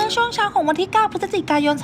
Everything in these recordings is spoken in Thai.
มื่อช่วงเช้าของวันที่ 9 พฤศจิกายน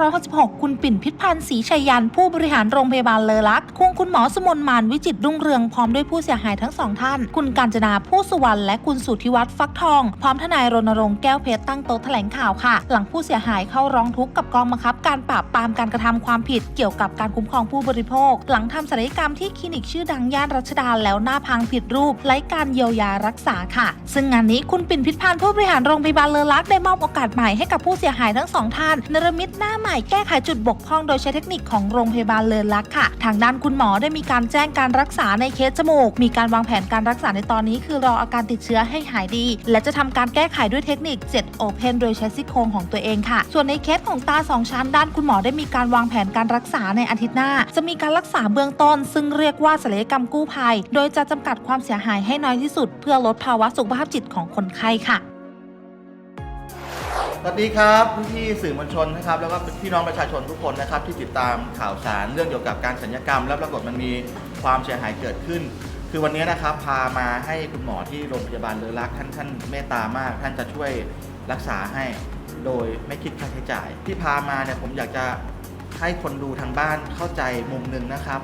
2566 คุณปิ่นพิษพันธ์ศรีชัยยัน ผู้บริหารโรงพยาบาลเลอลักควงคุณหมอสมนมานวิจิตรรุ่งเรืองพร้อมด้วยผู้เสียหายทั้งสองท่าน คุณกาญจนาผู้สุวรรณและคุณสุทธิวัฒน์ฟักทอง พร้อมทนายรณรงค์แก้วเพชรตั้งโต๊ะแถลงข่าวค่ะ หลังผู้เสียหายเข้าร้องทุกข์กับกองบังคับ การปราบปรามการกระทำความผิดเกี่ยวกับการคุ้มครองผู้บริโภค หลังทำศัลยกรรมที่คลินิกชื่อดังย่านรัชดาแล้วหน้าพังผิดรูปไร้การเยียวยารักษาค่ะ ซึ่งงานนี้คุณปิ่นพิพันธ์ผู้บริหารโรงพยาบาลเลอลักได้มอบโอกาสใหม่ให้กับผู้เสียหายทั้งสองท่านเนรมิตหน้าใหม่แก้ไขจุดบกพร่องโดยใช้เทคนิคของโรงพยาบาลเลอลักษ์ค่ะ ทางด้านคุณหมอได้มีการแจ้งการรักษาในเคสจมูก มีการวางแผนการรักษาในตอนนี้ คือรออาการติดเชื้อให้หายดี และจะทำการแก้ไขด้วยเทคนิค7 Open โดยใช้ซี่โครงของตัวเองค่ะ ส่วนในเคสของตาสองชั้นด้านคุณหมอได้มีการวางแผนการรักษาในอาทิตย์หน้า จะมีการรักษาเบื้องต้น ซึ่งเรียกว่าศัลยกรรมกู้ภัย โดยจะจำกัดความเสียหายให้น้อยที่สุด เพื่อลดภาวะสุขภาพจิตของคนไข้ค่ะ สวัสดีครับพี่สื่อมวลชนนะครับแล้วก็พี่น้องประชาชนทุกคนนะครับที่ติดตามข่าวสารเรื่องเกี่ยวกับการสัญญกรรม แล้วปรากฏมันมีความเสียหายเกิดขึ้น คือวันนี้นะครับพามาให้คุณหมอที่โรงพยาบาลเลอรักท่านท่านเมตตามาก ท่านจะช่วยรักษาให้โดยไม่คิดค่าใช้จ่าย ที่พามาเนี่ยผมอยากจะให้คนดูทางบ้านเข้าใจมุมหนึ่งนะครับ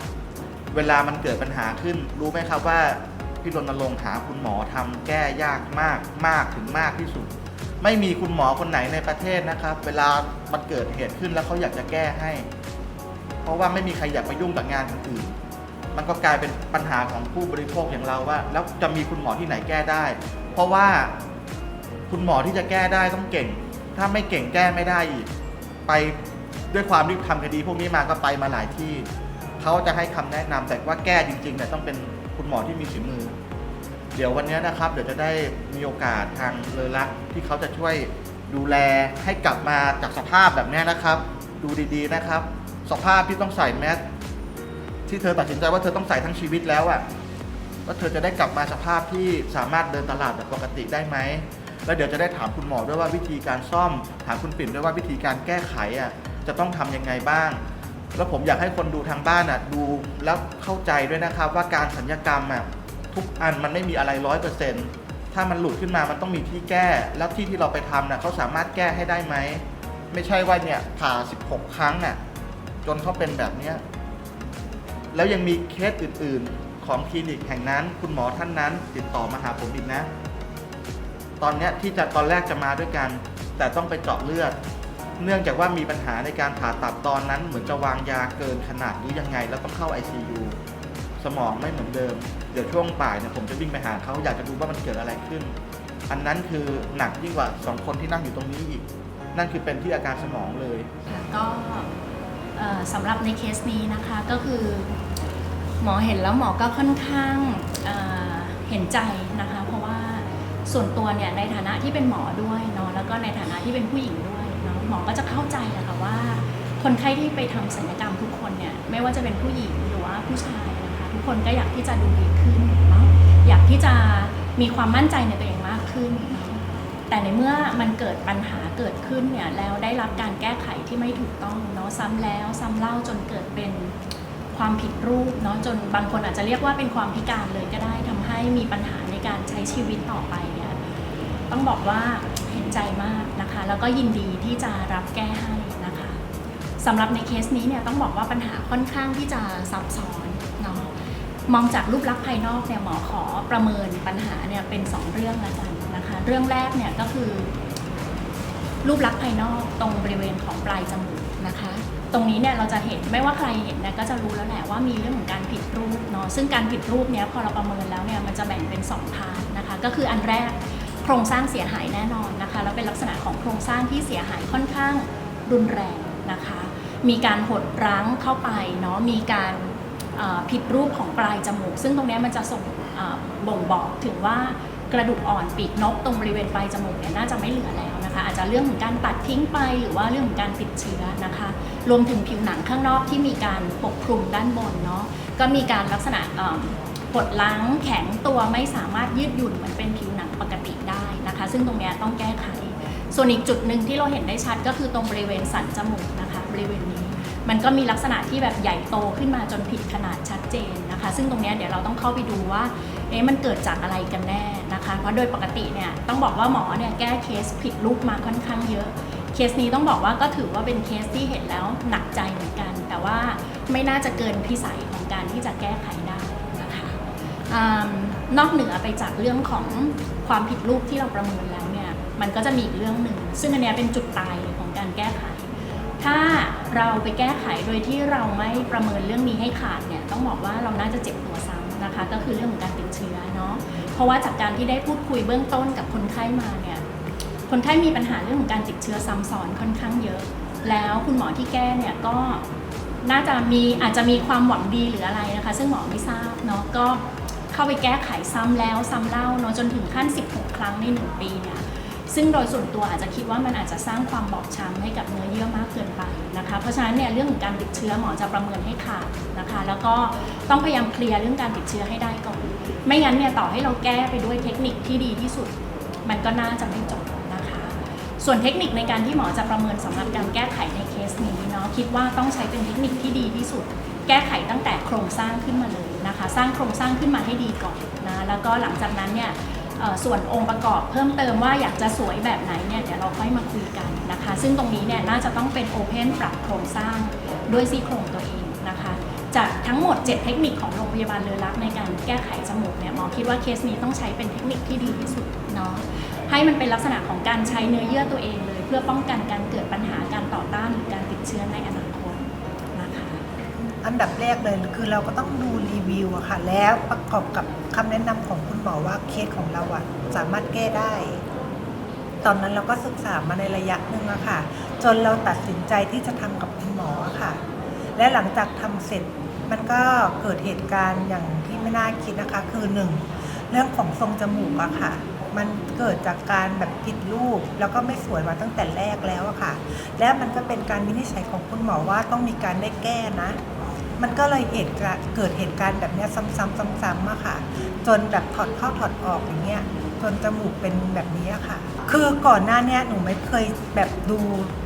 เวลามันเกิดปัญหาขึ้น รู้ไหมครับว่าพี่รณรงค์หาคุณหมอทำแก้ยากมากมากถึงมากที่สุด ไม่มีคุณหมอคนไหนในประเทศนะครับ เวลามันเกิดเหตุขึ้นแล้วเขาอยากจะแก้ให้ เพราะว่าไม่มีใครอยากไปยุ่งกับงานคนอื่น มันก็กลายเป็นปัญหาของผู้บริโภคอย่างเราว่า แล้วจะมีคุณหมอที่ไหนแก้ได้ เพราะว่าคุณหมอที่จะแก้ได้ต้องเก่ง ถ้าไม่เก่งแก้ไม่ได้อีก ไปด้วยความที่ทำคดีพวกนี้มาก็ไปมาหลายที่ เขาจะให้คำแนะนำแต่ว่าแก้จริงๆเนี่ยต้องเป็นคุณหมอที่มีฝีมือ เดี๋ยววันนี้นะครับเดี๋ยวจะได้มีโอกาสทางเลอลักที่เขาจะช่วยดูแลให้กลับมาจากสภาพแบบนี้นะครับ ดูดีๆนะครับ สภาพที่ต้องใส่แมสที่เธอตัดสินใจว่าเธอต้องใส่ทั้งชีวิตแล้วอะว่าเธอจะได้กลับมาสภาพที่สามารถเดินตลาดแบบปกติได้ไหมแล้วเดี๋ยวจะได้ถามคุณหมอด้วยว่าวิธีการซ่อม ถามคุณปิ่นด้วยว่าวิธีการแก้ไขอะจะต้องทำยังไงบ้าง แล้วผมอยากให้คนดูทางบ้านอะดูแล้วเข้าใจด้วยนะครับว่าการสัญญกรรมอะ ทุกอันมันไม่มีอะไรร้อยเปอร์เซ็นต์ถ้ามันหลุดขึ้นมามันต้องมีที่แก้ แล้วที่ที่เราไปทำน่ะเขาสามารถแก้ให้ได้ไหม ไม่ใช่ว่าเนี่ยผ่า 16 ครั้งน่ะจนเขาเป็นแบบเนี้ยแล้วยังมีเคสอื่น ๆ ของคลินิกแห่งนั้น คุณหมอท่านนั้น ติดต่อมาหาผมอีกนะ ตอนเนี้ยที่จะตอนแรกจะมาด้วยกัน แต่ต้องไปเจาะเลือด เนื่องจากว่ามีปัญหาในการผ่าตัดตอนนั้นเหมือนจะวางยาเกินขนาดหรือยังไง แล้วต้องเข้า ICU สมองไม่เหมือนเดิม เดี๋ยวช่วงบ่ายเนี่ยผมจะวิ่งไปหาเขาอยากจะดูว่ามันเกิดอะไรขึ้น อันนั้นคือหนักยิ่งกว่าสองคนที่นั่งอยู่ตรงนี้อีก นั่นคือเป็นที่อาการสมองเลยก็สำหรับในเคสนี้นะคะก็คือหมอเห็นแล้วหมอก็ค่อนข้างเเห็นใจนะคะ เพราะว่าส่วนตัวเนี่ยในฐานะที่เป็นหมอด้วยเนาะแล้วก็ในฐานะที่เป็นผู้หญิงด้วยเนาะหมอก็จะเข้าใจแหละค่ะว่า คนไข้ที่ไปทำศัลยกรรมทุกคนเนี่ยไม่ว่าจะเป็นผู้หญิงหรือว่าผู้ชายนะ คนก็อยากที่จะดูดีขึ้นเนาะอยากที่จะมีความมั่นใจในตัวเองมากขึ้นเนาะแต่ในเมื่อมันเกิดปัญหาเกิดขึ้นเนี่ยแล้วได้รับการแก้ไขที่ไม่ถูกต้องเนาะซ้ำแล้วซ้ำเล่าจนเกิดเป็นความผิดรูปเนาะจนบางคนอาจจะเรียกว่าเป็นความพิการเลยก็ได้ทำให้มีปัญหาในการใช้ชีวิตต่อไปเนี่ยต้องบอกว่าเห็นใจมากนะคะ แล้วก็ยินดีที่จะรับแก้ให้นะคะสำหรับในเคสนี้เนี่ยต้องบอกว่าปัญหาค่อนข้างที่จะซับซ้อน มองจากรูปลักษณ์ภายนอกเนี่ยหมอขอประเมินปัญหาเนี่ยเป็น 2 เรื่องล้วกันนะคะ เรื่องแรกเนี่ยก็คือ รูปลักษณ์ภายนอกตรงบริเวณของปลายจมูกนะคะ ตรงนี้เนี่ยเราจะเห็นไม่ว่าใครเห็นเนี่ยก็จะรู้แล้วแหละว่ามีเรื่องของการผิดรูปเนาะซึ่งการผิดรูปเนี่ยพอเราประเมินแล้วเนี่ยมันจะแบ่งเป็น2พาร์ทนะคะ ก็คืออันแรกโครงสร้างเสียหายแน่นอนนะคะแล้วเป็นลักษณะของโครงสร้างที่เสียหายค่อนข้างรุนแรงนะคะ มีการหดรั้งเข้าไปเนาะมีการ ผิดรูปของปลายจมูก ซึ่งตรงนี้มันจะส่งบ่งบอกถึงว่ากระดูกอ่อนปีกนกตรงบริเวณปลายจมูกเนี่ยน่าจะไม่เหลือแล้วนะคะ อาจจะเรื่องของการตัดทิ้งไปหรือว่าเรื่องของการติดเชื้อนะคะ รวมถึงผิวหนังข้างนอกที่มีการปกคลุมด้านบนเนาะก็มีการลักษณะเอ่อหดล้างแข็งตัวไม่สามารถยืดหยุ่นเหมือนเป็นผิวหนังปกติได้นะคะ ซึ่งตรงนี้ต้องแก้ไข ส่วนอีกจุดหนึ่งที่เราเห็นได้ชัดก็คือตรงบริเวณสันจมูกนะคะ บริเวณนี้ มันก็มีลักษณะที่แบบใหญ่โตขึ้นมาจนผิดขนาดชัดเจนนะคะ ซึ่งตรงนี้เดี๋ยวเราต้องเข้าไปดูว่าเอ๊ะมันเกิดจากอะไรกันแน่นะคะ เพราะโดยปกติเนี่ยต้องบอกว่าหมอเนี่ยแก้เคสผิดรูปมาค่อนข้างเยอะ เคสนี้ต้องบอกว่าก็ถือว่าเป็นเคสที่เห็นแล้วหนักใจเหมือนกัน แต่ว่าไม่น่าจะเกินพิสัยของการที่จะแก้ไขได้นะคะอนอกเหนือไปจากเรื่องของความผิดรูปที่เราประเมินแล้วเนี่ยมันก็จะมีอีกเรื่องหนึ่งซึ่งอันนี้เป็นจุดตายของการแก้ไข ถ้าเราไปแก้ไขโดยที่เราไม่ประเมินเรื่องนี้ให้ขาดเนี่ยต้องบอกว่าเราน่าจะเจ็บตัวซ้ำนะคะ ก็คือเรื่องของการติดเชื้อเนาะเพราะว่าจากการที่ได้พูดคุยเบื้องต้นกับคนไข้มาเนี่ยคนไข้มีปัญหาเรื่องของการติดเชื้อซ้ำซ้อนค่อนข้างเยอะ แล้วคุณหมอที่แก้เนี่ยก็น่าจะมีอาจจะมีความหวังดีหรืออะไรนะคะ ซึ่งหมอไม่ทราบเนาะก็เข้าไปแก้ไขซ้ำแล้วซ้ำเล่าเนาะจนถึงขั้น 16 ครั้งใน 1 ปีเนี่ย ซึ่งโดยส่วนตัวอาจจะคิดว่ามันอาจจะสร้างความบอบช้ำให้กับเนื้อเยื่อมากเกินไปนะคะ เพราะฉะนั้นเนี่ยเรื่องของการติดเชื้อหมอจะประเมินให้ขาดนะคะ แล้วก็ต้องพยายามเคลียร์เรื่องการติดเชื้อให้ได้ก่อน ไม่งั้นเนี่ยต่อให้เราแก้ไปด้วยเทคนิคที่ดีที่สุด มันก็น่าจะไม่จบนะคะ ส่วนเทคนิคในการที่หมอจะประเมินสำหรับการแก้ไขในเคสนี้เนาะคิดว่าต้องใช้เป็นเทคนิคที่ดีที่สุด แก้ไขตั้งแต่โครงสร้างขึ้นมาเลยนะคะ สร้างโครงสร้างขึ้นมาให้ดีก่อนนะแล้วก็หลังจากนั้นเนี่ย ส่วนองค์ประกอบเพิ่มเติมว่าอยากจะสวยแบบไหนเนี่ยเดี๋ยวเราค่อยมาคุยกันนะคะ ซึ่งตรงนี้เนี่ยน่าจะต้องเป็นโอเพนปรับโครงสร้างด้วยซี่โครงตัวเองนะคะ จากทั้งหมด 7 เทคนิคของโรงพยาบาลเรือรักในการแก้ไขจมูกเนี่ยหมอคิดว่าเคสนี้ต้องใช้เป็นเทคนิคที่ดีที่สุดเนาะให้มันเป็นลักษณะของการใช้เนื้อเยื่อตัวเองเลย เพื่อป้องกันการเกิดปัญหาการต่อต้านหรือการติดเชื้อในอนาคต อันดับแรกเลยคือเราก็ต้องดูรีวิวอะค่ะ แล้วประกอบกับคำแนะนำของคุณหมอว่าเคสของเราอะสามารถแก้ได้ ตอนนั้นเราก็ศึกษามาในระยะหนึ่งอะค่ะ จนเราตัดสินใจที่จะทำกับคุณหมออะค่ะ และหลังจากทำเสร็จมันก็เกิดเหตุการณ์อย่างที่ไม่น่าคิดนะคะ คือหนึ่งเรื่องของทรงจมูกอะค่ะ มันเกิดจากการแบบผิดรูป แล้วก็ไม่สวยมาตั้งแต่แรกแล้วอะค่ะ และมันก็เป็นการวินิจฉัยของคุณหมอว่าต้องมีการได้แก้นะ มันก็เลยเหตุเกิดเหตุการณ์แบบนี้ซ้ำๆซ้ำๆอะค่ะ จนแบบถอดเข้าถอดออกอย่างเงี้ยจนจมูกเป็นแบบนี้ค่ะ คือก่อนหน้าเนี้ยหนูไม่เคยแบบดู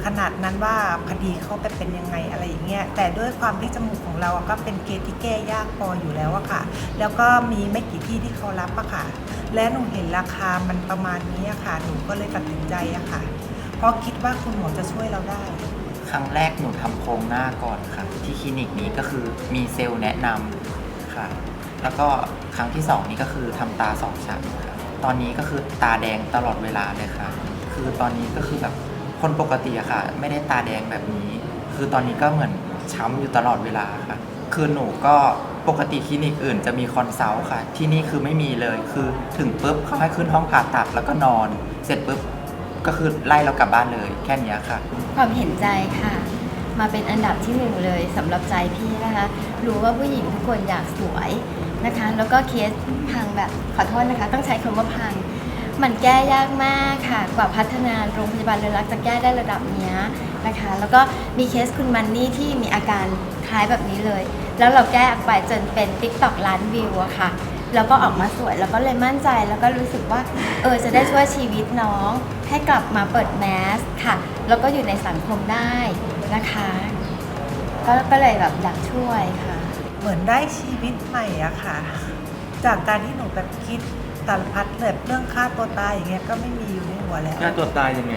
ขนาดนั้นว่าคดีเขาไปเป็นยังไงอะไรอย่างเงี้ย แต่ด้วยความที่จมูกของเราอะก็เป็นเกณฑ์ที่แก้ยากพออยู่แล้วอะค่ะ แล้วก็มีไม่กี่ที่ที่เขารับอะค่ะ และหนูเห็นราคามันประมาณนี้อะค่ะ หนูก็เลยตัดสินใจอะค่ะ เพราะคิดว่าคุณหมอจะช่วยเราได้ ครั้งแรกหนูทำโครงหน้าก่อนค่ะ ที่คลินิกนี้ก็คือมีเซลล์แนะนำค่ะ แล้วก็ครั้งที่สองนี้ก็คือทำตาสองชั้นค่ะตอนนี้ก็คือตาแดงตลอดเวลาเลยค่ะ คือตอนนี้ก็คือแบบคนปกติอะค่ะ ไม่ได้ตาแดงแบบนี้ คือตอนนี้ก็เหมือนช้ำอยู่ตลอดเวลาค่ะ คือหนูก็ปกติคลินิกอื่นจะมีคอนซัลท์ค่ะ ที่นี่คือไม่มีเลย คือถึงปุ๊บเขาให้ขึ้นห้องผ่าตัดแล้วก็นอน เสร็จปุ๊บ ก็คือไล่เรากลับบ้านเลยแค่เนี้ยค่ะ ความเห็นใจค่ะ มาเป็นอันดับที่หนึ่งเลยสำหรับใจพี่นะคะ รู้ว่าผู้หญิงทุกคนอยากสวยนะคะ แล้วก็เคสพังแบบขอโทษนะคะ ต้องใช้คำว่าพัง มันแก้ยากมากค่ะ กว่าพัฒนาโรงพยาบาลเรือรักจะแก้ได้ระดับเนี้ยนะคะ แล้วก็มีเคสคุณมันนี่ที่มีอาการคล้ายแบบนี้เลย แล้วเราแก้ออกไปจนเป็น t ิ k t o k ล้านวิวอะค่ะ แล้วก็ออกมาสวยแล้วก็เลยมั่นใจแล้วก็รู้สึกว่าเออจะได้ช่วยชีวิตน้องให้กลับมาเปิดแมสค่ะ แล้วก็อยู่ในสังคมได้นะคะ ก็ก็เลยแบบอยากช่วยค่ะ เหมือนได้ชีวิตใหม่อะค่ะ จากการที่หนูแบบคิดสารพัดเลยเรื่องฆ่าตัวตายอย่างเงี้ยก็ไม่มีอยู่ในหัวแล้ว ฆ่าตัวตายยังไง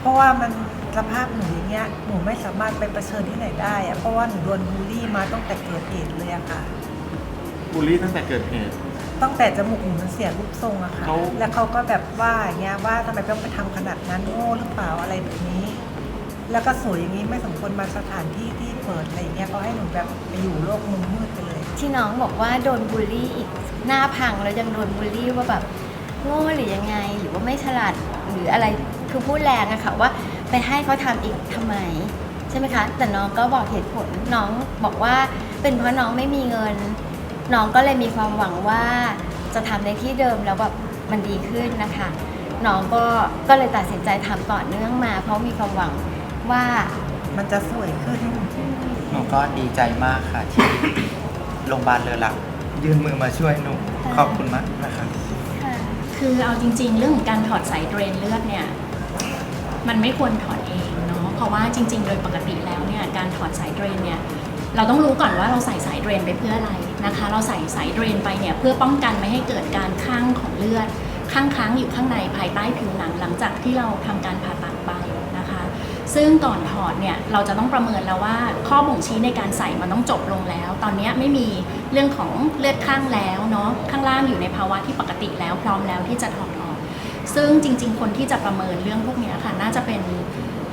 เพราะว่ามันสภาพหนูอย่างเงี้ยหนูไม่สามารถไปเผชิญที่ไหนได้อะเพราะว่าหนูโดนบูลลี่มาตั้งแต่เกิดเหตุเลยอะค่ะบูลลี่ตั้งแต่เกิดเหตุ ตั้งแต่จมูกหนูมันเสียรูปทรงอะค่ะ เขา แล้วเขาก็แบบว่าอย่างเงี้ยว่าทำไมต้องไปทำขนาดนั้นโง่หรือเปล่าอะไรแบบนี้ แล้วก็สวยอย่างนี้ไม่สมควรมาสถานที่ที่เปิดอะไรอย่างเงี้ยเขาให้หนูแบบไปอยู่โลกมุมมืดไปเลย ที่น้องบอกว่าโดนบูลลี่อีกหน้าพังแล้วยังโดนบูลลี่ว่าแบบโง่หรือยังไงหรือว่าไม่ฉลาดหรืออะไรคือพูดแรงอะค่ะว่าไปให้เขาทำอีกทำไม ใช่ไหมคะ แต่น้องก็บอกเหตุผลน้องบอกว่าเป็นเพราะน้องไม่มีเงิน น้องก็เลยมีความหวังว่าจะทำในที่เดิมแล้วแบบมันดีขึ้นนะคะน้องก็ก็เลยตัดสินใจทำต่อเนื่องมา เพราะมีความหวังว่ามันจะสวยขึ้นหนูก็ดีใจมากค่ะ ที่โรงพยาบาลเรือรักยื่นมือมาช่วยหนูขอบคุณมากนะครับคือเอาจริง ๆ เรื่องของการถอดสายเดรนเลือดเนี่ยมันไม่ควรถอดเองเนาะเพราะว่าจริง ๆ โดยปกติแล้วเนี่ยการถอดสายเดรนเนี่ยเราต้องรู้ก่อนว่าเราใส่สายเดรนไปเพื่ออะไร นะคะ เราใส่สายเดรนไปเนี่ยเพื่อป้องกันไม่ให้เกิดการข้างของเลือด ข้างค้างอยู่ข้างในภายใต้ผิวหนังหลังจากที่เราทำการผ่าตัดไปนะคะ ซึ่งก่อนถอดเนี่ยเราจะต้องประเมินแล้วว่าข้อบ่งชี้ในการใส่มันต้องจบลงแล้ว ตอนนี้ไม่มีเรื่องของเลือดข้างแล้วเนาะข้างล่างอยู่ในภาวะที่ปกติแล้วพร้อมแล้วที่จะถอดออก ซึ่งจริง ๆ คนที่จะประเมินเรื่องพวกนี้ค่ะน่าจะเป็น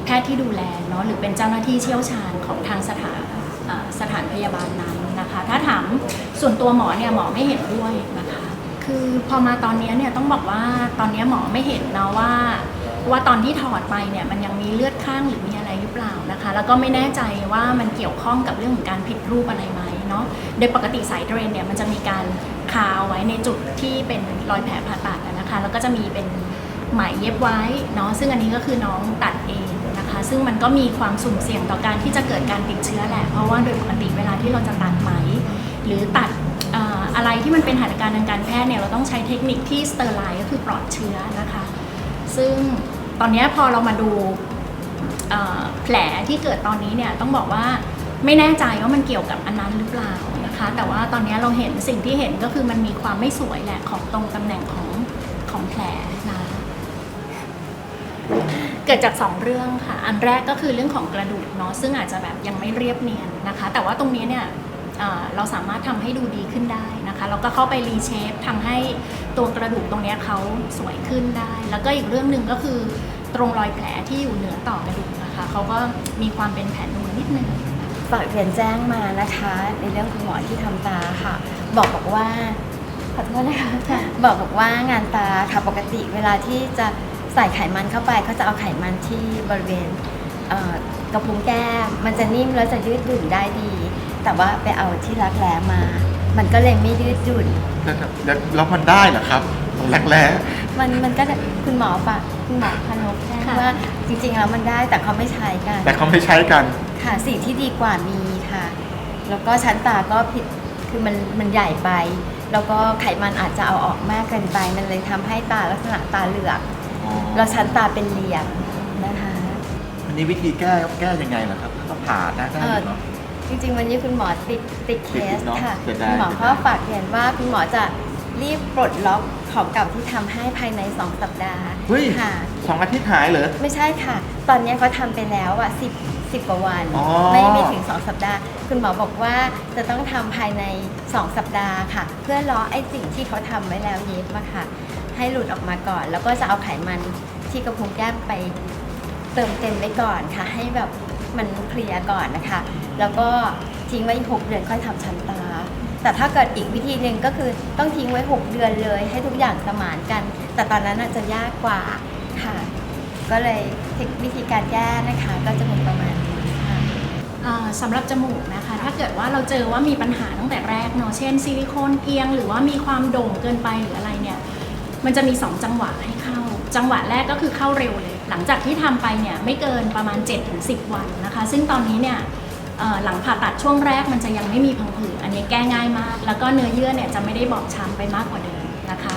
แพทย์ที่ดูแลเนาะหรือเป็นเจ้าหน้าที่เชี่ยวชาญของทางสถานสถานพยาบาลนั้น ถ้าถามส่วนตัวหมอเนี่ยหมอไม่เห็นด้วยนะคะคือพอมาตอนนี้เนี่ยต้องบอกว่าตอนนี้หมอไม่เห็นนะว่าว่าตอนที่ถอดไปเนี่ยมันยังมีเลือดข้างหรือมีอะไรหรือเปล่านะคะ แล้วก็ไม่แน่ใจว่ามันเกี่ยวข้องกับเรื่องของการผิดรูปอะไรไหมเนาะโดยปกติสายเดรนเนี่ยมันจะมีการคาเอาไว้ในจุดที่เป็นรอยแผลผ่าตัดนะคะ แล้วก็จะมีเป็นไหมเย็บไว้เนาะซึ่งอันนี้ก็คือน้องตัดเอง ซึ่งมันก็มีความสุ่มเสี่ยงต่อการที่จะเกิดการติดเชื้อแหละ เพราะว่าโดยปกติเวลาที่เราจะตัดไหม หรือตัดออะไรที่มันเป็นหัตถการทางการแพทย์เนี่ยเราต้องใช้เทคนิคที่สเตอร์ไลน์ก็คือปลอดเชื้อนะคะ ซึ่งตอนนี้พอเรามาดูแผลที่เกิดตอนนี้เนี่ยต้องบอกว่าไม่แน่ใจว่ามันเกี่ยวกับอันนั้นหรือเปล่านะคะ แต่ว่าตอนนี้เราเห็นสิ่งที่เห็นก็คือมันมีความไม่สวยแหละของตรงตำแหน่งของของแผลนะ เกิดจาก 2 เรื่องค่ะ อันแรกก็คือเรื่องของกระดูกเนาะซึ่งอาจจะแบบยังไม่เรียบเนียนนะคะ แต่ว่าตรงนี้เนี่ยเราสามารถทำให้ดูดีขึ้นได้นะคะแล้วก็เข้าไปรีเชฟทำให้ตัวกระดูกตรงนี้เขาสวยขึ้นได้ แล้วก็อีกเรื่องหนึ่งก็คือตรงรอยแผลที่อยู่เหนือต่อกระดูกนะคะเขาก็มีความเป็นแผลนูนนิดนึงฝากเรียนแจ้งมานะคะ ในเรื่องคุณหมอที่ทำตาค่ะ บอกบอกว่าขอโทษนะคะบอกบอกว่างานตาค่ะปกติเวลาที่จะ ส่ไขมันเข้าไปเขาจะเอาไขมันที่บริเวณเอ่อกระพุ้งแก้มมันจะนิ่มแล้วจะยืดหยุ่นได้ดี แต่ว่าไปเอาที่รักแร้มา มันก็เลยไม่ยืดหยุ่นแล้วแล้วมันได้เหรอครับแรกแร้มันมันก็คุณหมอฝากคุณหมอพนกแจ้งค่ะว่าจริงๆแล้วมันได้แต่เขาไม่ใช้กัน แต่เขาไม่ใช้กันค่ะสิ่งที่ดีกว่ามีค่ะ แล้วก็ชั้นตาก็ผิดคือมันมันใหญ่ไป แล้วก็ไขมันอาจจะเอาออกมากเกินไป มันเลยทำให้ตาลักษณะตาเหลือก แล้วชั้นตาเป็นเหลี่ยมนะคะอันนี้วิธีแก้แก้ยังไงล่ะครับก็ผ่าได้ได้อยู่เนาะจริงๆ วันนี้คุณหมอติดติดเคสติดเนอะค่ะ เสียดาย คุณหมอเสียดายก็ฝากเรียนว่าคุณหมอจะรีบปลดล็อกของเก่าที่ทำให้ภายใน 2 สัปดาห์เฮ้ยค่ะ สองอาทิตย์หายเหรอ ไม่ใช่ค่ะ ตอนนี้เขาทำไปแล้วอะสิบสิบกว่าวัน อ๋อ ไม่ไม่ถึง 2 สัปดาห์ คุณหมอบอกว่าจะต้องทำภายใน 2 สัปดาห์ค่ะ เพื่อรอไอ้สิ่งที่เขาทำไว้แล้วเย็บมาค่ะ ให้หลุดออกมาก่อน แล้วก็จะเอาไขมันที่กระพุ้งแก้มไปเติมเต็มไว้ก่อนค่ะ ให้แบบมันเคลียร์ก่อนนะคะ แล้วก็ทิ้งไว้ 6 เดือนค่อยทำชั้นตา แต่ถ้าเกิดอีกวิธีหนึ่งก็คือต้องทิ้งไว้ 6 เดือนเลย ให้ทุกอย่างสมานกัน แต่ตอนนั้นน่าจะยากกว่าค่ะ ก็เลยเทควิธีการแก้นะคะ ก็จะเป็นประมาณนี้ค่ะสำหรับจมูกนะคะ ถ้าเกิดว่าเราเจอว่ามีปัญหาตั้งแต่แรกเนาะเช่นซิลิโคนเอียง หรือว่ามีความโด่งเกินไปหรืออะไร มันจะมี 2 จังหวะให้เข้า จังหวะแรกก็คือเข้าเร็วเลย หลังจากที่ทำไปเนี่ยไม่เกินประมาณ 7-10 วันนะคะ ซึ่งตอนนี้เนี่ยหลังผ่าตัดช่วงแรกมันจะยังไม่มีพังผืดอันนี้แก้ง่ายมาก แล้วก็เนื้อเยื่อเนี่ยจะไม่ได้บอบช้ำไปมากกว่าเดิมนะคะ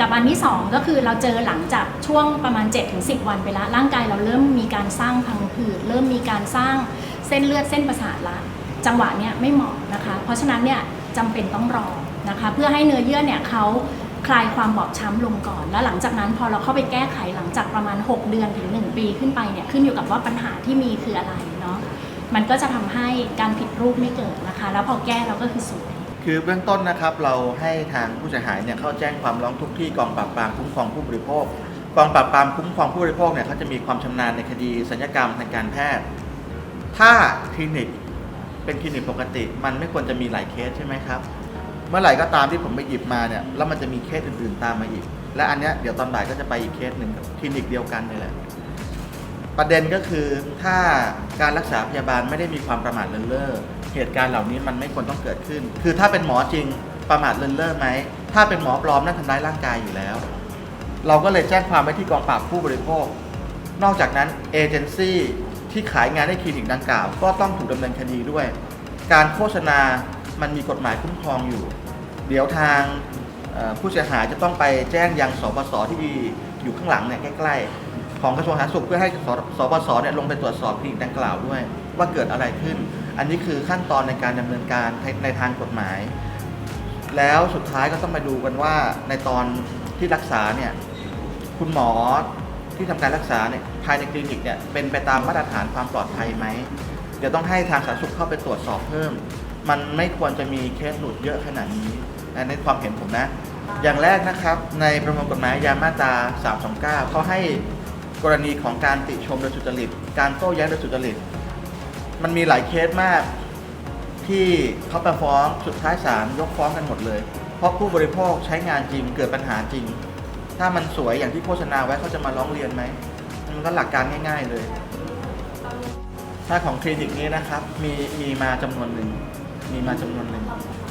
กับอันที่ 2 ก็คือเราเจอหลังจากช่วงประมาณ 7-10 วันไปแล้วร่างกายเราเริ่มมีการสร้างพังผืดเริ่มมีการสร้างเส้นเลือดเส้นประสาทละจังหวะเนี้ยไม่เหมาะนะคะ เพราะฉะนั้นเนี่ยจำเป็นต้องรอนะคะ เพื่อให้เนื้อเยื่อเนี่ยเขา คลายความบอบช้ำลงก่อน แล้วหลังจากนั้นพอเราเข้าไปแก้ไขหลังจากประมาณ 6 เดือนถึง 1 ปีขึ้นไปเนี่ยขึ้นอยู่กับว่าปัญหาที่มีคืออะไรเนาะมันก็จะทำให้การผิดรูปไม่เกิดนะคะ แล้วพอแก้เราก็คือสวยคือเบื้องต้นนะครับเราให้ทางผู้เสียหายเนี่ยเข้าแจ้งความร้องทุกข์ที่กองปราบปรามคุ้มครองผู้บริโภคกองปราบปรามคุ้มครองผู้บริโภคเนี่ยเขาจะมีความชำนาญในคดีสัญญกรรมทางการแพทย์ ถ้าคลินิกเป็นคลินิกปกติ มันไม่ควรจะมีหลายเคสใช่ไหมครับ เมื่อไหร่ก็ตามที่ผมไปหยิบมาเนี่ยแล้วมันจะมีเคสอื่นๆตามมาอีก และอันเนี้ยเดี๋ยวตอนบ่ายก็จะไปอีกเคสหนึ่งกับคลินิกเดียวกันนี่แหละ ประเด็นก็คือถ้าการรักษาพยาบาลไม่ได้มีความประมาทเลินเล่อเหตุการณ์เหล่านี้มันไม่ควรต้องเกิดขึ้น คือถ้าเป็นหมอจริงประมาทเลินเล่อไหมถ้าเป็นหมอปลอมนั่นทำร้ายร่างกายอยู่แล้ว เราก็เลยแจ้งความไว้ที่กองปราบผู้บริโภค นอกจากนั้นเอเจนซี่ที่ขายงานให้คลินิกดังกล่าว ก็ต้องถูกดำเนินคดีด้วย การโฆษณา มันมีกฎหมายคุ้มครองอยู่ เดี๋ยวทางผู้เสียหายจะต้องไปแจ้งยังสปสที่อยู่ข้างหลังเนี่ยใกล้ๆ ของกระทรวงสาธารณสุขเพื่อให้สสปสเนี่ยลงไปตรวจสอบคลินิกดังกล่าวด้วย ว่าเกิดอะไรขึ้น อันนี้คือขั้นตอนในการดำเนินการในในทางกฎหมาย แล้วสุดท้ายก็ต้องมาดูกันว่าในตอนที่รักษาเนี่ยคุณหมอที่ทำการรักษาเนี่ยภายในคลินิกเนี่ยเป็นไปตามมาตรฐานความปลอดภัยไหมเดี๋ยวต้องให้ทางสาธารณสุขเข้าไปตรวจสอบเพิ่ม มันไม่ควรจะมีเคสหลุดเยอะขนาดนี้ในความเห็นผมนะ อย่างแรกนะครับในประมวลกฎหมายยามาตรา 329เขาให้กรณีของการติชมโดยสุจริต การโต้แย้งโดยสุจริต มันมีหลายเคสมากที่เขาไปฟ้องสุดท้ายศาลยกฟ้องกันหมดเลย เพราะผู้บริโภคใช้งานจริงเกิดปัญหาจริง ถ้ามันสวยอย่างที่โฆษณาไว้เขาจะมาร้องเรียนไหมมันก็หลักการง่าย ๆเลย ถ้าของคลินิกนี้นะครับมีมีมาจำนวนหนึ่ง มีมาจำนวนหนึ่ง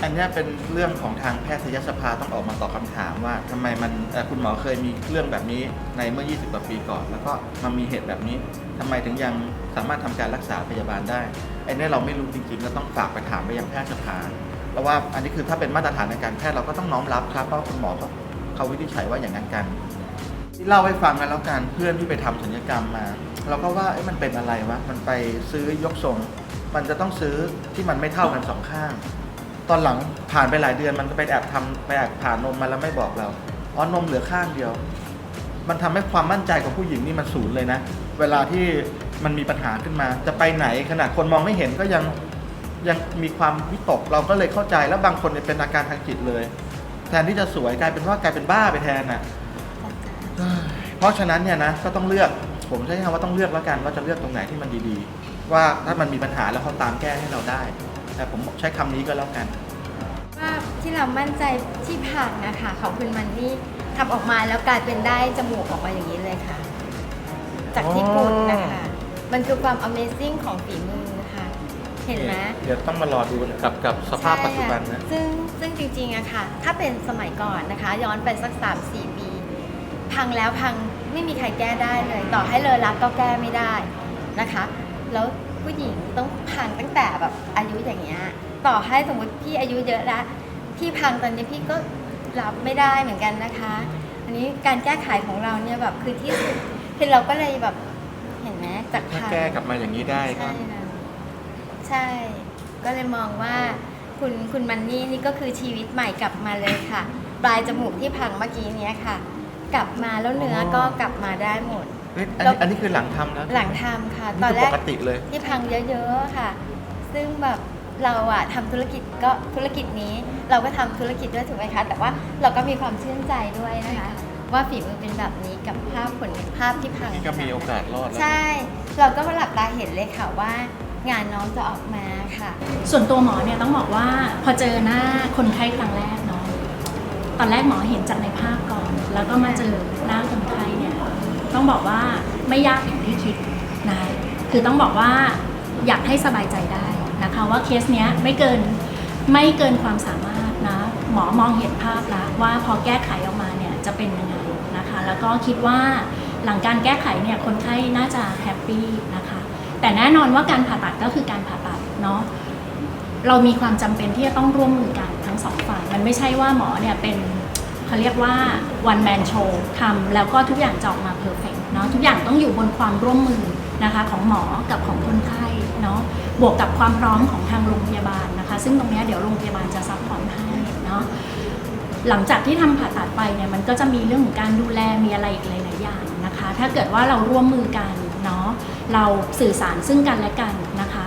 อันเนี้ยเป็นเรื่องของทางแพทยสภาต้องออกมาตอบคำถามว่าทำไมมันเอ่อคุณหมอเคยมีเรื่องแบบนี้ในเมื่อ 20 กว่าปีก่อน แล้วก็มันมีเหตุแบบนี้ทำไมถึงยังสามารถทำการรักษาพยาบาลได้ไอ้เนี่ยเราไม่รู้จริงๆ ก็ต้องฝากไปถามไปยังแพทยสภาเพราะว่าอันนี้คือถ้าเป็นมาตรฐานในการแพทย์เราก็ต้องน้อมรับครับเพราะคุณหมอเขาเขาวินิจฉัยว่าอย่างนั้นกัน ที่เล่าให้ฟังกันแล้วกันเพื่อนที่ไปทำศัลยกรรมมา เราก็ว่าเอ๊ะมันเป็นอะไรวะ มันไปซื้อยกทรง มันจะต้องซื้อที่มันไม่เท่ากันสองข้าง ตอนหลังผ่านไปหลายเดือนมันก็ไปแอบทำไปแอบผ่านนมมาแล้วไม่บอกเราอ๋อนมเหลือข้างเดียว มันทำให้ความมั่นใจของผู้หญิงนี่มันศูนย์เลยนะ เวลาที่มันมีปัญหาขึ้นมา จะไปไหนขนาดคนมองไม่เห็นก็ยังยังมีความวิตกเราก็เลยเข้าใจแล้วบางคนเนี่ยเป็นอาการทางจิตเลย แทนที่จะสวยกลายเป็นว่ากลายเป็นบ้าไปแทนน่ะ เพราะฉะนั้นเนี่ยนะก็ต้องเลือกผมใช้คำว่าต้องเลือกแล้วกันว่าจะเลือกตรงไหนที่มันดีๆ ว่าถ้ามันมีปัญหาแล้วเขาตามแก้ให้เราได้ แต่ผมใช้คำนี้ก็แล้วกัน ว่าที่เรามั่นใจที่ผ่านนะคะของคุณมันนี่ทำออกมาแล้วกลายเป็นได้จมูกออกมาอย่างนี้เลยค่ะ จากที่ปุ่นนะคะ มันคือความ Amazing ของฝีมือค่ะเห็นไหม เดี๋ยวต้องมารอดูกับกับสภาพปัจจุบันนะ ใช่ค่ซึ่งซึ่งจริงๆอะค่ะ ถ้าเป็นสมัยก่อนนะคะ ย้อนไปสัก3 4 ปี พังแล้วพังไม่มีใครแก้ได้เลย ต่อให้เลอรักก็แก้ไม่ได้นะคะ แล้ว ผู้หญิงต้องพังตั้งแต่แบบอายุอย่างเงี้ย ต่อให้สมมติพี่อายุเยอะแล้วพี่พังตอนนี้พี่ก็รับไม่ได้เหมือนกันนะคะ อันนี้การแก้ไขของเราเนี่ยแบบคือที่สุดคือเราก็เลยแบบเห็นไหมจากถ้าพังแก้กลับมาอย่างนี้ได้ก็ ใช่ค่ะใช่ ก็เลยมองว่าคุณคุณมันนี่นี่ก็คือชีวิตใหม่กลับมาเลยค่ะ ปลายจมูกที่พังเมื่อกี้เนี้ยค่ะ กลับมาแล้วเนื้อก็กลับมาได้หมด เฮ้ยอันนี้อันนี้คือหลังทำแล้วหลังทำค่ะนี่ตอนคือแรปกกติเลย ที่พังเยอะๆค่ะ ซึ่งแบบเราอะทำธุรกิจก็ธุรกิจนี้ เราก็ทำธุรกิจด้วยถูกไหมคะ แต่ว่าเราก็มีความชื่นใจด้วยนะคะ ว่าฝีมือเป็นแบบนี้กับภาพผลภาพที่พังนี่ก็มีโอกาสรอดแล้วใช่ เราก็หลับตาเห็นเลยค่ะว่างานน้องจะออกมาค่ะ ส่วนตัวหมอเนี่ยต้องบอกว่าพอเจอหน้าคนไข้ครั้งแรกเนาะตอนแรกหมอเห็นจากในภาพก่อน แล้วก็มาเจอหน้าคนไข้เนี่ย ต้องบอกว่าไม่ยากอย่างที่คิดนะคือต้องบอกว่าอยากให้สบายใจได้นะคะว่าเคสเนี้ยไม่เกินไม่เกินความสามารถนะหมอมองเห็นภาพแล้วว่าพอแก้ไขออกมาเนี่ยจะเป็นยังไงนะคะแล้วก็คิดว่าหลังการแก้ไขเนี่ยคนไข้น่าจะแฮปปี้นะคะแต่แน่นอนว่าการผ่าตัดก็คือการผ่าตัดเนาะเรามีความจำเป็นที่จะต้องร่วมมือกันทั้งสองฝ่าย มันไม่ใช่ว่าหมอเนี่ยเป็น เขาเรียกว่า one man show ทำแล้วก็ทุกอย่างจะออกมาเพอร์เฟกเนาะทุกอย่างต้องอยู่บนความร่วมมือนะคะของหมอกับของคนไข้เนาะบวกกับความพร้อมของทางโรงพยาบาลนะคะ ซึ่งตรงนี้เดี๋ยวโรงพยาบาลจะซัพพอร์ตให้เนาะหลังจากที่ทำผ่าตัดไปเนี่ยมันก็จะมีเรื่องของการดูแลมีอะไรอีกหลายๆอย่างนะคะ ถ้าเกิดว่าเราร่วมมือกันเนาะเราสื่อสารซึ่งกันและกันนะคะ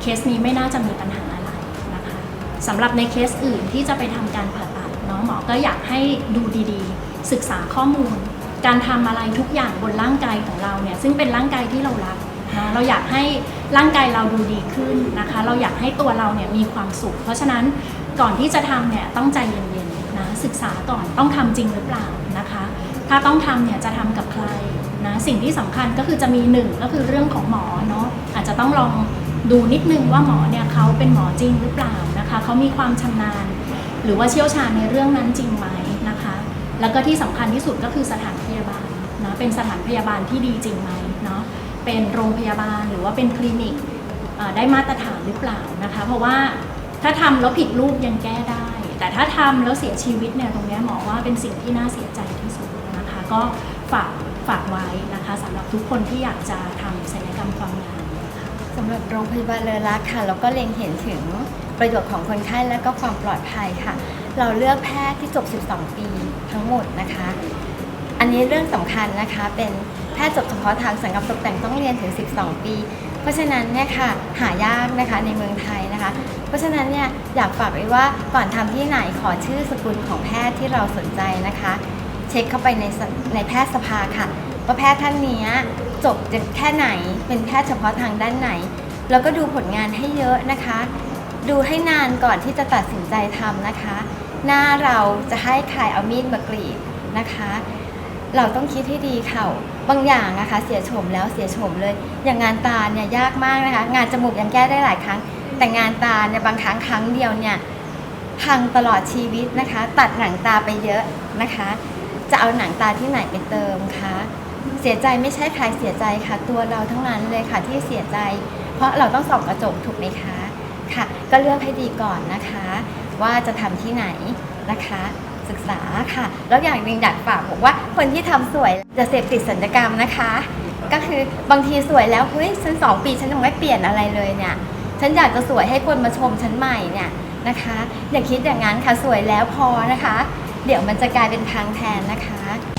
เคสนี้ไม่น่าจะมีปัญหาอะไรนะคะสำหรับในเคสอื่นที่จะไปทำการผ่าตัด นาะหมอก็อยากให้ดูดีๆ ศึกษาข้อมูล การทำอะไรทุกอย่างบนร่างกายของเราเนี่ยซึ่งเป็นร่างกายที่เรารักเนะเราอยากให้ร่างกายเราดูดีขึ้นนะคะ เราอยากให้ตัวเราเนี่ยมีความสุข เพราะฉะนั้นก่อนที่จะทำเนี่ยต้องใจเย็นๆนะศึกษาก่อนต้องทำจริงหรือเปล่านะคะ ถ้าต้องทำเนี่ยจะทำกับใครนะสิ่งที่สำคัญก็คือจะมีหนึ่งก็คือเรื่องของหมอเนาะอาจจะต้องลองดูนิดนึงว่าหมอเนี่ยเขาเป็นหมอจริงหรือเปล่านะคะเขามีความชำนาญ รือว่าเชี่ยวชาญในเรื่องนั้นจริงไหมนะคะ แล้วก็ที่สำคัญที่สุดก็คือสถานพยาบาลนะเป็นสถานพยาบาลที่ดีจริงไหมเนาะเป็นโรงพยาบาลหรือว่าเป็นคลินิกได้มาตรฐานหรือเปล่านะคะ เพราะว่าถ้าทำแล้วผิดรูปยังแก้ได้ แต่ถ้าทำแล้วเสียชีวิตเนี่ยตรงนี้หมอว่าเป็นสิ่งที่น่าเสียใจที่สุดนะคะ ก็ฝากฝากไว้นะคะสำหรับทุกคนที่อยากจะทำศัลยกรรมความงามนสำหรับโรงพยาบาลเลอรักค่ะเราก็เล็งเห็นถึง ประโยชน์ของคนไข้และก็ความปลอดภัยค่ะ เราเลือกแพทย์ที่จบ 12 ปีทั้งหมดนะคะ อันนี้เรื่องสำคัญนะคะเป็นแพทย์จบเฉพาะทางสังกัดตกแต่งต้องเรียนถึง 12 ปี เพราะฉะนั้นเนี่ยค่ะหายากนะคะในเมืองไทยนะคะ เพราะฉะนั้นเนี่ยอยากฝากไว้ว่าก่อนทำที่ไหนขอชื่อสกุลของแพทย์ที่เราสนใจนะคะ เช็คเข้าไปในในแพทย์สภาค่ะว่าแพทย์ท่านนี้จบจากแค่ไหนเป็นแพทย์เฉพาะทางด้านไหน แล้วก็ดูผลงานให้เยอะนะคะ ดูให้นานก่อนที่จะตัดสินใจทำนะคะ หน้าเราจะให้ใครเอามีดมากรีดนะคะ เราต้องคิดให้ดีค่ะ บางอย่างนะคะเสียโฉมแล้วเสียโฉมเลย อย่างงานตาเนี่ยยากมากนะคะ งานจมูกยังแก้ได้หลายครั้ง แต่งานตาเนี่ยบางครั้งครั้งเดียวเนี่ยพังตลอดชีวิตนะคะ ตัดหนังตาไปเยอะนะคะ จะเอาหนังตาที่ไหนไปเติมคะเสียใจไม่ใช่ใครเสียใจค่ะ ตัวเราทั้งนั้นเลยค่ะที่เสียใจ เพราะเราต้องส่องกระจกถูกไหมคะ ค่ะ ก็เลือกให้ดีก่อนนะคะ ว่าจะทำที่ไหนนะคะ ศึกษาค่ะ แล้วอย่างหนึ่งอยากฝากบอกว่าคนที่ทำสวยจะเสพติดสัญญกรรมนะคะ ก็คือบางทีสวยแล้วเฮ้ยฉันสองปีฉันยังไม่เปลี่ยนอะไรเลยเนี่ยฉันอยากจะสวยให้คนมาชมฉันใหม่เนี่ยนะคะ อย่าคิดอย่างนั้นค่ะสวยแล้วพอนะคะ เดี๋ยวมันจะกลายเป็นพังแทนนะคะ